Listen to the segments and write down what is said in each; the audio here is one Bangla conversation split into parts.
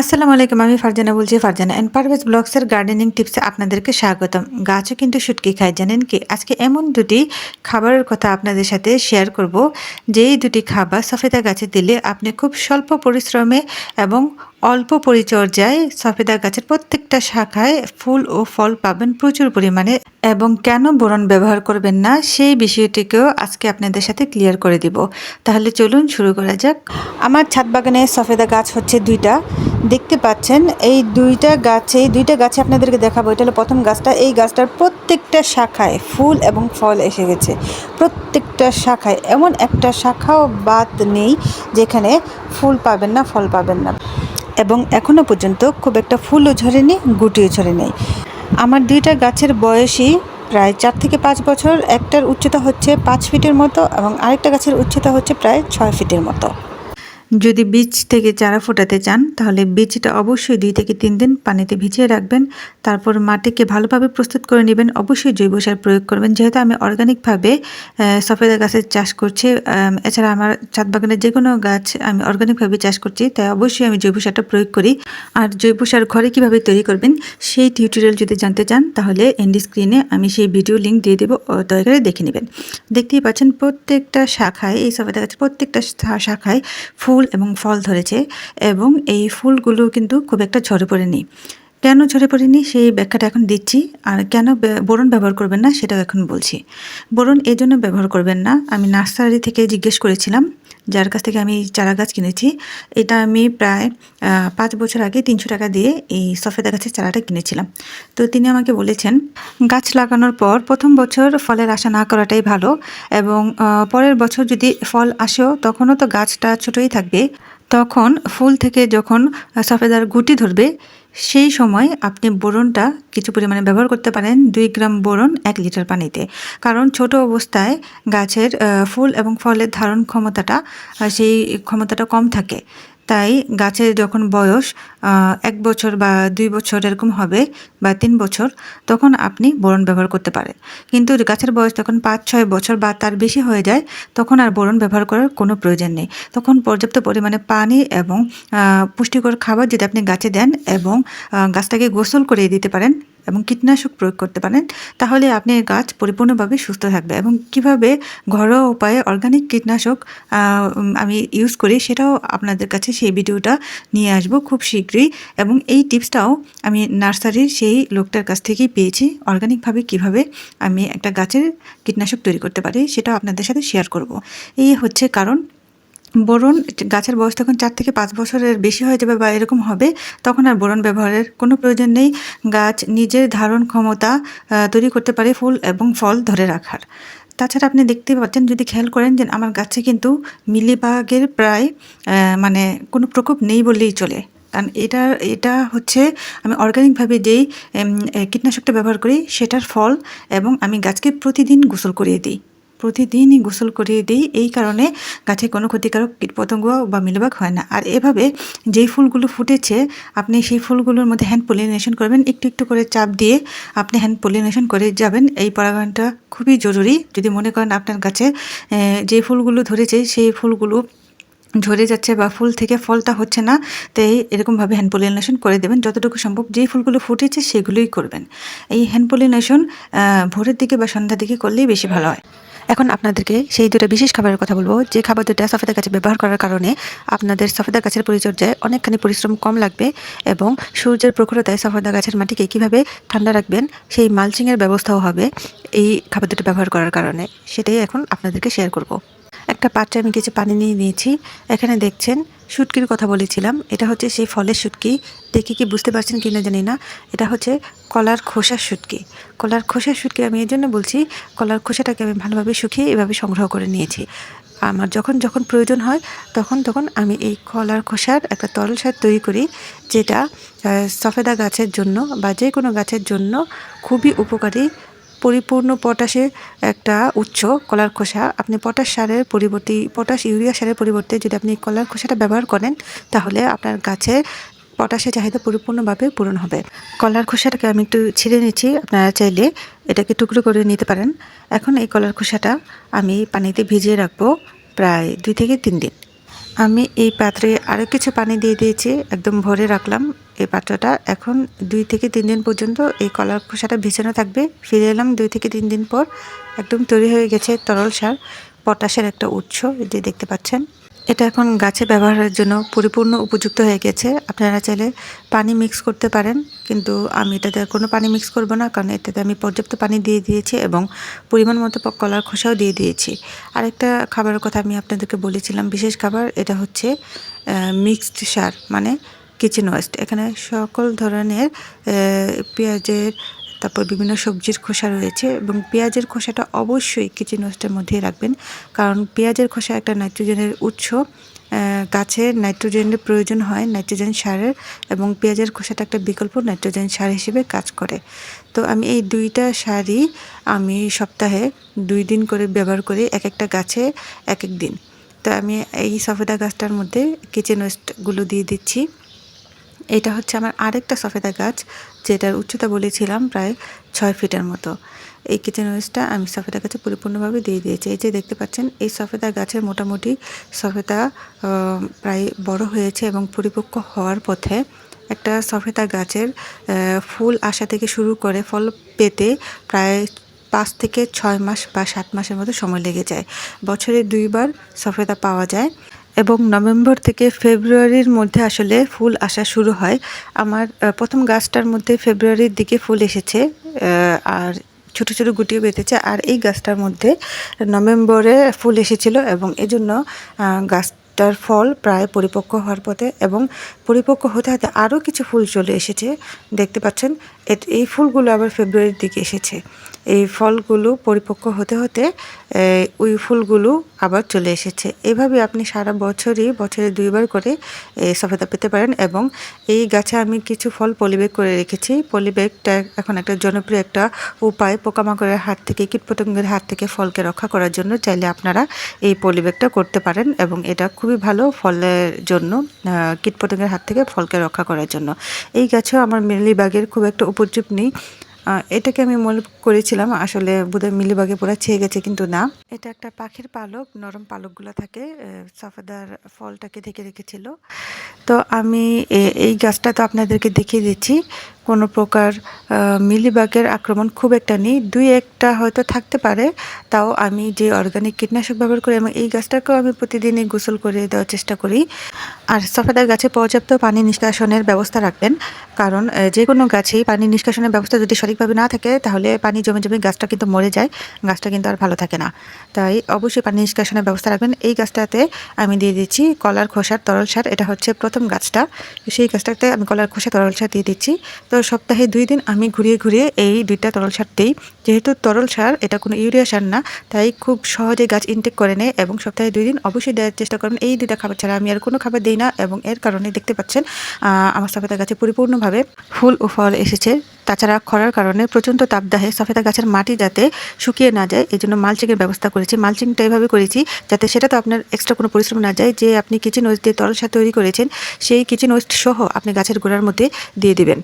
আসসালামু আলাইকুম, আমি ফারজানা বলছি ফারজানা অ্যান্ড পারভেজ ব্লগসের গার্ডেনিং টিপসে আপনাদেরকে স্বাগতম। গাছও কিন্তু শুটকি খায়, জানেন কি? আজকে এমন দুটি খাবারের কথা আপনাদের সাথে শেয়ার করব। যেই দুটি খাবার সফেদা গাছে দিলে আপনি খুব স্বল্প পরিশ্রমে এবং অল্প পরিচর্যায় সফেদা গাছের প্রত্যেকটা শাখায় ফুল ও ফল পাবেন প্রচুর পরিমাণে এবং কেন বোরন ব্যবহার করবেন না সেই বিষয়টিকেও আজকে আপনাদের সাথে ক্লিয়ার করে দিব। তাহলে চলুন শুরু করা যাক। আমার ছাদ বাগানে সফেদা গাছ হচ্ছে দুইটা। দেখতে পাচ্ছেন, এই দুইটা গাছে দুইটা গাছে আপনাদেরকে দেখাবো। এটা হলো প্রথম গাছটা। এই গাছটার প্রত্যেকটা শাখায় ফুল এবং ফল এসে গেছে। প্রত্যেকটা শাখায়। এমন একটা শাখাও বাদ নেই যেখানে ফুল পাবেন না, ফল পাবেন না। এবং এখনও পর্যন্ত খুব একটা ফুলও ঝরেনি, গুটিও ঝরে নেই আমার দুইটা গাছের বয়সই প্রায় চার থেকে পাঁচ বছর, একটার উচ্চতা হচ্ছে পাঁচ ফিটের মতো এবং আরেকটা গাছের উচ্চতা হচ্ছে প্রায় ছয় ফিটের মতো। যদি বীজ থেকে চারা ফোটাতে চান, তাহলে বীজটা অবশ্যই দুই থেকে তিন দিন পানিতে ভিজিয়ে রাখবেন। তারপর মাটিকে ভালোভাবে প্রস্তুত করে নেবেন। অবশ্যই জৈব সার প্রয়োগ করবেন। যেহেতু আমি অর্গানিকভাবে সফেদা গাছের চাষ করছি এছাড়া আমার ছাদ বাগানের যে কোনো গাছ আমি অর্গানিকভাবে চাষ করছি, তাই অবশ্যই আমি জৈব সারটা প্রয়োগ করি। আর জৈব সার ঘরে কীভাবে তৈরি করবেন, সেই টিউটোরিয়াল যদি জানতে চান, তাহলে এন্ডি স্ক্রিনে আমি সেই ভিডিও লিঙ্ক দিয়ে দেবো দয়া করে দেখে নেবেন। দেখতেই পাচ্ছেন প্রত্যেকটা শাখায়, এই সফেদা গাছের প্রত্যেকটা শাখায় ফুল এবং ফল ধরেছে এবং এই ফুলগুলো কিন্তু খুব একটা ঝরে পড়েনি। কেন ঝরে পড়েনি? সেই ব্যাখ্যাটা এখন দিচ্ছি। আর কেন বোরন ব্যবহার করবেন না, সেটাও এখন বলছি। বোরন এই জন্য ব্যবহার করবেন না। আমি নার্সারি থেকে জিজ্ঞেস করেছিলাম, যার কাছ থেকে আমি চারা গাছ কিনেছি। এটা আমি প্রায় পাঁচ বছর আগে তিনশো টাকা দিয়ে এই সফেদা গাছের চারাটা কিনেছিলাম। তো তিনি আমাকে বলেছেন, গাছ লাগানোর পর প্রথম বছর ফলের আশা না করাটাই ভালো এবং পরের বছর যদি ফল আসেও তখনও তো গাছটা ছোটোই থাকবে। তখন ফুল থেকে যখন সফেদার গুটি ধরবে সেই সময় আপনি বোরনটা কিছু পরিমাণে ব্যবহার করতে পারেন দুই গ্রাম বোরন এক লিটার পানিতে। কারণ ছোট অবস্থায় গাছের ফুল এবং ফলের ধারণ ক্ষমতাটা সেই ক্ষমতাটা কম থাকে। তাই গাছের যখন বয়স এক বছর বা দুই বছর এরকম হবে বা তিন বছর, তখন আপনি বোরন ব্যবহার করতে পারেন। কিন্তু গাছের বয়স যখন পাঁচ, ছয় বছর বা তার বেশি হয়ে যায়, তখন আর বোরন ব্যবহার করার কোনো প্রয়োজন নেই। তখন পর্যাপ্ত পরিমাণে পানি এবং পুষ্টিকর খাবার যদি আপনি গাছে দেন এবং গাছটাকে গোসল করে দিতে পারেন এবং কীটনাশক প্রয়োগ করতে পারেন, তাহলে আপনি গাছ পরিপূর্ণভাবে সুস্থ থাকবে। এবং কীভাবে ঘরোয়া উপায়ে অর্গানিক কীটনাশক আমি ইউজ করি সেটাও আপনাদের কাছে সেই ভিডিওটা নিয়ে আসব খুব শীঘ্রই। এবং এই টিপসটাও আমি নার্সারির সেই লোকটার কাছ থেকেই পেয়েছি অর্গানিকভাবে কীভাবে আমি একটা গাছের কীটনাশক তৈরি করতে পারি সেটাও আপনাদের সাথে শেয়ার করব। এই হচ্ছে কারণ। বোরন গাছের বয়স তখন চার থেকে পাঁচ বছরের বেশি হয়ে যাবে বা এরকম হবে, তখন আর বোরন ব্যবহারের কোনো প্রয়োজন নেই। গাছ নিজের ধারণ ক্ষমতা তৈরি করতে পারে ফুল এবং ফল ধরে রাখার। তাছাড়া আপনি দেখতে পাচ্ছেন, যদি খেয়াল করেন যে আমার গাছে কিন্তু মিলিবাগের প্রায় মানে কোনো প্রকোপ নেই বললেই চলে। কারণ এটা এটা হচ্ছে আমি অর্গানিকভাবে যেই কীটনাশকটা ব্যবহার করি, সেটার ফল এবং আমি গাছকে প্রতিদিন গোসল করিয়ে দিই। প্রতিদিনই গোসল করিয়ে দিই। এই কারণে গাছে কোনো ক্ষতিকারক কীটপতঙ্গ বা মিলবাগ হয় না। আর এভাবে যেই ফুলগুলো ফুটেছে, আপনি সেই ফুলগুলোর মধ্যে হ্যান্ড পলিনেশন করবেন। একটু একটু করে চাপ দিয়ে আপনি হ্যান্ড পলিনেশন করে যাবেন। এই পরাগায়নটা খুবই জরুরি। যদি মনে করেন আপনার গাছে যে ফুলগুলো ধরেছে, সেই ফুলগুলো ঝরে যাচ্ছে বা ফুল থেকে ফলটা হচ্ছে না, তাই এরকমভাবে হ্যান্ড পলিনেশন করে দেবেন। যতটুকু সম্ভব যেই ফুলগুলো ফুটেছে, সেগুলোই করবেন। এই হ্যান্ড পলিনেশন ভোরের দিকে বা সন্ধ্যার দিকে করলেই বেশি ভালো হয়। এখন আপনাদেরকে সেই দুটো বিশেষ খাবারের কথা বলব। যে খাবার দুটা সফেদার গাছে ব্যবহার করার কারণে আপনাদের সফেদার গাছের পরিচর্যায় অনেকখানি পরিশ্রম কম লাগবে এবং সূর্যের প্রখরতায় সফেদা গাছের মাটিকে কীভাবে ঠান্ডা রাখবেন, সেই মালচিংয়ের ব্যবস্থাও হবে এই খাবার দুটো ব্যবহার করার কারণে। সেটাই এখন আপনাদেরকে শেয়ার করব। একটা পাত্রে আমি কিছু পানি নিয়ে নিয়েছি। এখানে দেখছেন, শুটকির কথা বলেছিলাম। এটা হচ্ছে সেই ফলের শুটকি। দেখে কি বুঝতে পারছেন কি না জানি না। এটা হচ্ছে কলার খোসার শুটকি। কলার খোসার শুটকি আমি এই জন্য বলছি, কলার খোসাটাকে আমি ভালোভাবে শুকিয়ে এভাবে সংগ্রহ করে নিয়েছি। আমার যখন যখন প্রয়োজন হয়, তখন তখন আমি এই কলার খোসার একটা তরল সার তৈরি করি, যেটা সফেদা গাছের জন্য বা যে কোনো গাছের জন্য খুবই উপকারী পরিপূর্ণ পটাশের একটা উৎস কলার খোসা। আপনি পটাশ সারের পরিবর্তে, পটাশ ইউরিয়া সারের পরিবর্তে যদি আপনি কলার খোসাটা ব্যবহার করেন, তাহলে আপনার গাছে পটাশের চাহিদা পরিপূর্ণভাবে পূরণ হবে। কলার খোসাটাকে আমি একটু ছিঁড়ে নিচ্ছি, আপনারা চাইলে এটাকে টুকরো করে নিতে পারেন। এখন এই কলার খোসাটা আমি পানিতে ভিজিয়ে রাখব প্রায় দুই থেকে তিন দিন। আমি এই পাত্রে আরও কিছু পানি দিয়ে দিয়েছি, একদম ভরে রাখলাম। এই পাত্রটা এখন দুই থেকে তিন দিন পর্যন্ত এই কলার খোসাটা ভিজানো থাকবে। ফিরে এলাম দুই থেকে তিন দিন পর। একদম তৈরি হয়ে গেছে তরল সার, পটাশের একটা উৎস যে দেখতে পাচ্ছেন। এটা এখন গাছে ব্যবহারের জন্য পরিপূর্ণ উপযুক্ত হয়ে গেছে। আপনারা চাইলে পানি মিক্স করতে পারেন, কিন্তু আমি এটাতে কোনো পানি মিক্স করব না, কারণ এটাতে আমি পর্যাপ্ত পানি দিয়ে দিয়েছি এবং পরিমাণ মতো কলার খোসাও দিয়ে দিয়েছি। আরেকটা খাবারের কথা আমি আপনাদেরকে বলেছিলাম, বিশেষ খাবার, এটা হচ্ছে মিক্সড সার মানে কিচেন ওয়েস্ট এখানে সকল ধরনের পেঁয়াজের, তারপর বিভিন্ন সবজির খোসা রয়েছে এবং পেঁয়াজের খোসাটা অবশ্যই কিচেন ওয়েস্টের মধ্যেই রাখবেন। কারণ পেঁয়াজের খোসা একটা নাইট্রোজেনের উৎস গাছে নাইট্রোজেনের প্রয়োজন হয় নাইট্রোজেন সারের এবং পেঁয়াজের খোসাটা একটা বিকল্প নাইট্রোজেন সার হিসেবে কাজ করে। তো আমি এই দুইটা সারই আমি সপ্তাহে দুই দিন করে ব্যবহার করি এক একটা গাছে এক এক দিন। তো আমি এই সফেদা গাছটার মধ্যে কিচেন ওয়েস্টগুলো দিয়ে দিচ্ছি। এটা হচ্ছে আমার আরেকটা সফেদা গাছ, যেটার উচ্চতা বলেছিলাম প্রায় ছয় ফিটের মতো। এই কিচেন ওয়েস্টটা আমি সফেদা গাছে পরিপূর্ণভাবে দিয়ে দিয়েছি। এই যে দেখতে পাচ্ছেন, এই সফেদা গাছের মোটামুটি সফেদা প্রায় বড় হয়েছে এবং পরিপক্ক হওয়ার পথে একটা সফেদা গাছের ফুল আসা থেকে শুরু করে ফল পেতে প্রায় পাঁচ থেকে ছয় মাস বা সাত মাসের মতো সময় লেগে যায়। বছরে দুইবার সফেদা পাওয়া যায়। এবং নভেম্বর থেকে ফেব্রুয়ারির মধ্যে আসলে ফুল আসা শুরু হয়। আমার প্রথম গাছটার মধ্যে ফেব্রুয়ারির দিকে ফুল এসেছে আর ছোট ছোট গুটিও বেঁধেছে। আর এই গাছটার মধ্যে নভেম্বরে ফুল এসেছিল এবং এজন্য আহ, গাছটার ফল প্রায় পরিপক্ক হওয়ার পথে এবং পরিপক্ক হতে হতে আরও কিছু ফুল চলে এসেছে। দেখতে পাচ্ছেন এই ফুলগুলো আবার ফেব্রুয়ারির দিকে এসেছে। এই ফলগুলো পরিপক্ক হতে হতে ওই ফুলগুলো আবার চলে এসেছে। এভাবে আপনি সারা বছরই, বছরে দুইবার করে সফেদা পেতে পারেন এবং এই গাছে আমি কিছু ফল পলিব্যাগ করে রেখেছি। পলিব্যাগটা এখন একটা জনপ্রিয় একটা উপায়, পোকামাকড়ের হাত থেকে, কীটপতঙ্গের হাত থেকে ফলকে রক্ষা করার জন্য চাইলে আপনারা এই পলিব্যাগটা করতে পারেন এবং এটা খুবই ভালো ফলের জন্য কীটপতঙ্গের হাত থেকে ফলকে রক্ষা করার জন্য। এই গাছেও আমার মিলিবাগের খুব একটা উপযোগ নেই। এটাকে আমি মনে করেছিলাম, আসলে বোধহয় মিলিবাগে পুরো ছেয়ে গেছে কিন্তু না। এটা একটা পাখির পালক, নরম পালকগুলো থাকে সফেদার ফলটাকে ঢেকে রেখেছিল। তো আমি এই গাছটা তো আপনাদেরকে দেখিয়ে দিচ্ছি, কোনো প্রকার মিলিবাগের আক্রমণ খুব একটা নেই। দুই একটা হয়তো থাকতে পারে, তাও আমি যে অর্গানিক কীটনাশক ব্যবহার করি এবং এই গাছটাকেও আমি প্রতিদিনই গোসল করে দেওয়ার চেষ্টা করি। আর সফেদার গাছে পর্যাপ্ত পানি নিষ্কাশনের ব্যবস্থা রাখবেন, কারণ যে কোনো গাছেই পানি নিষ্কাশনের ব্যবস্থা যদি সঠিকভাবে না থাকে, তাহলে পানি জমে জমে গাছটা কিন্তু মরে যায়, গাছটা কিন্তু আর ভালো থাকে না। তাই অবশ্যই পানি নিষ্কাশনের ব্যবস্থা রাখবেন। এই গাছটাতে আমি দিয়ে দিচ্ছি কলার খোসার তরল সার, এটা হচ্ছে প্রথম গাছটা। সেই গাছটাতে আমি কলার খোসা তরল সার দিয়ে দিচ্ছি। তো সপ্তাহে দুই দিন আমি ঘুরিয়ে ঘুরিয়ে এই দুইটা তরল সার দিই। যেহেতু তরল সার, এটা কোনো ইউরিয়া সার না, তাই খুব সহজে গাছ ইনটেক করে নেয় এবং সপ্তাহে দুই দিন অবশ্যই দেওয়ার চেষ্টা করবেন এই দুইটা খাবার ছাড়া আমি আর কোনো খাবার দিই না এবং এর কারণে দেখতে পাচ্ছেন আমার সফেদা গাছে পরিপূর্ণভাবে ফুল ও ফল এসেছে। তাছাড়া খরার কারণে প্রচণ্ড তাপদাহে সফেদা গাছের মাটি যাতে শুকিয়ে না যায় এই জন্য মালচিংয়ের ব্যবস্থা করেছি। মালচিংটা এভাবে করেছি যাতে সেটা তো আপনার এক্সট্রা কোনো পরিশ্রম না যায়, যে আপনি কিচেন ওয়েস্ট দিয়ে তরল সার তৈরি করেছেন, সেই কিচেন ওয়েস্ট সহ আপনি গাছের গোড়ার মধ্যে দিয়ে দিবেন।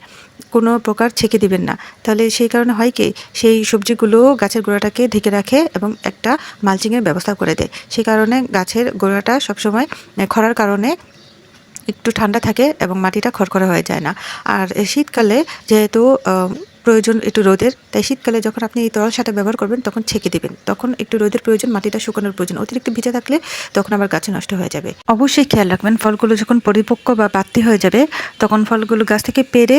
কোনো প্রকার ছেঁকে দিবেন না। তাহলে সেই কারণে হয় কি, সেই সবজিগুলো গাছের গোড়াটাকে ঢেকে রাখে এবং একটা মালচিংয়ের ব্যবস্থা করে দেয়। সেই কারণে গাছের গোড়াটা সবসময় খরার কারণে একটু ঠান্ডা থাকে এবং মাটিটা খড়খড়ে হয়ে যায় না। আর শীতকালে যেহেতু প্রয়োজন একটু রোদের। তাই শীতকালে যখন আপনি এই তরল সারটা ব্যবহার করবেন, তখন ছেঁকে দেবেন। তখন একটু রোদের প্রয়োজন, মাটিটা শুকানোর প্রয়োজন। অতিরিক্ত ভিজে থাকলে তখন আবার গাছে নষ্ট হয়ে যাবে। অবশ্যই খেয়াল রাখবেন, ফলগুলো যখন পরিপক্ক বা বাড়তি হয়ে যাবে, তখন ফলগুলো গাছ থেকে পেরে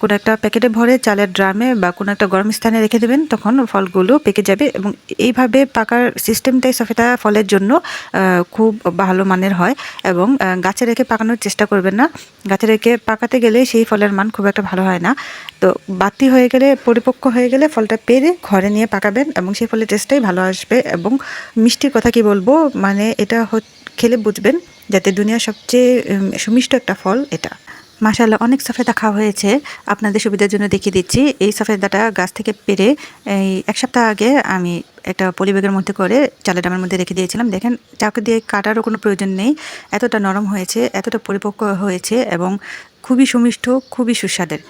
কোনো একটা প্যাকেটে ভরে চালের ড্রামে বা কোনো একটা গরম স্থানে রেখে দেবেন, তখন ফলগুলো পেকে যাবে এবং এইভাবে পাকার সিস্টেমটাই সফেদা ফলের জন্য খুব ভালো মানের হয় এবং গাছে রেখে পাকানোর চেষ্টা করবেন না। গাছে রেখে পাকাতে গেলে সেই ফলের মান খুব একটা ভালো হয় না। তো বাতি হয়ে গেলে, পরিপক্ক হয়ে গেলে ফলটা পেরে ঘরে নিয়ে পাকাবেন এবং সেই ফলের টেস্টটাই ভালো আসবে এবং মিষ্টির কথা কি বলব? মানে এটা খেলে বুঝবেন যাতে দুনিয়ার সবচেয়ে সুমিষ্ট একটা ফল এটা। মাশাল্লাহ অনেক সফেদা খাওয়া হয়েছে। আপনাদের সুবিধার জন্য দেখিয়ে দিচ্ছি। এই সফেদাটা গাছ থেকে পেরে এই এক সপ্তাহ আগে আমি একটা পলিব্যাগের মধ্যে করে চালের ডামের মধ্যে রেখে দিয়েছিলাম। দেখেন, চাকু দিয়ে কাটারও কোনো প্রয়োজন নেই। এতটা নরম হয়েছে, এতটা পরিপক্ক হয়েছে এবং খুবই সুমিষ্ট, খুবই সুস্বাদের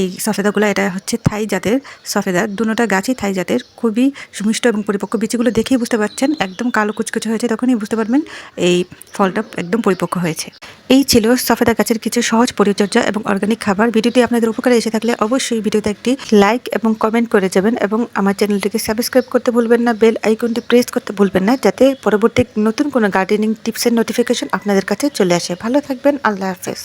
এই সফেদাগুলো, এটা হচ্ছে থাই জাতের সফেদা। দুটোটা গাছই থাই জাতের, খুবই সুমিষ্ট এবং পরিপক্ক। বিচিগুলো দেখেই বুঝতে পারছেন, একদম কালো কুচকুচে হয়েছে, তখনই বুঝতে পারবেন এই ফলটা একদম পরিপক্ক হয়েছে। এই ছিল সফেদা গাছের কিছু সহজ পরিচর্যা এবং অর্গানিক খাবার। ভিডিওটি আপনাদের উপকারে এসে থাকলে অবশ্যই ভিডিওতে একটি লাইক এবং কমেন্ট করে যাবেন এবং আমার চ্যানেলটিকে সাবস্ক্রাইব করতে ভুলবেন না বেল আইকনটি প্রেস করতে ভুলবেন না, যাতে পরবর্তী নতুন কোনো গার্ডেনিং টিপসের নোটিফিকেশন আপনাদের কাছে চলে আসে। ভালো থাকবেন, আল্লাহ হাফেজ।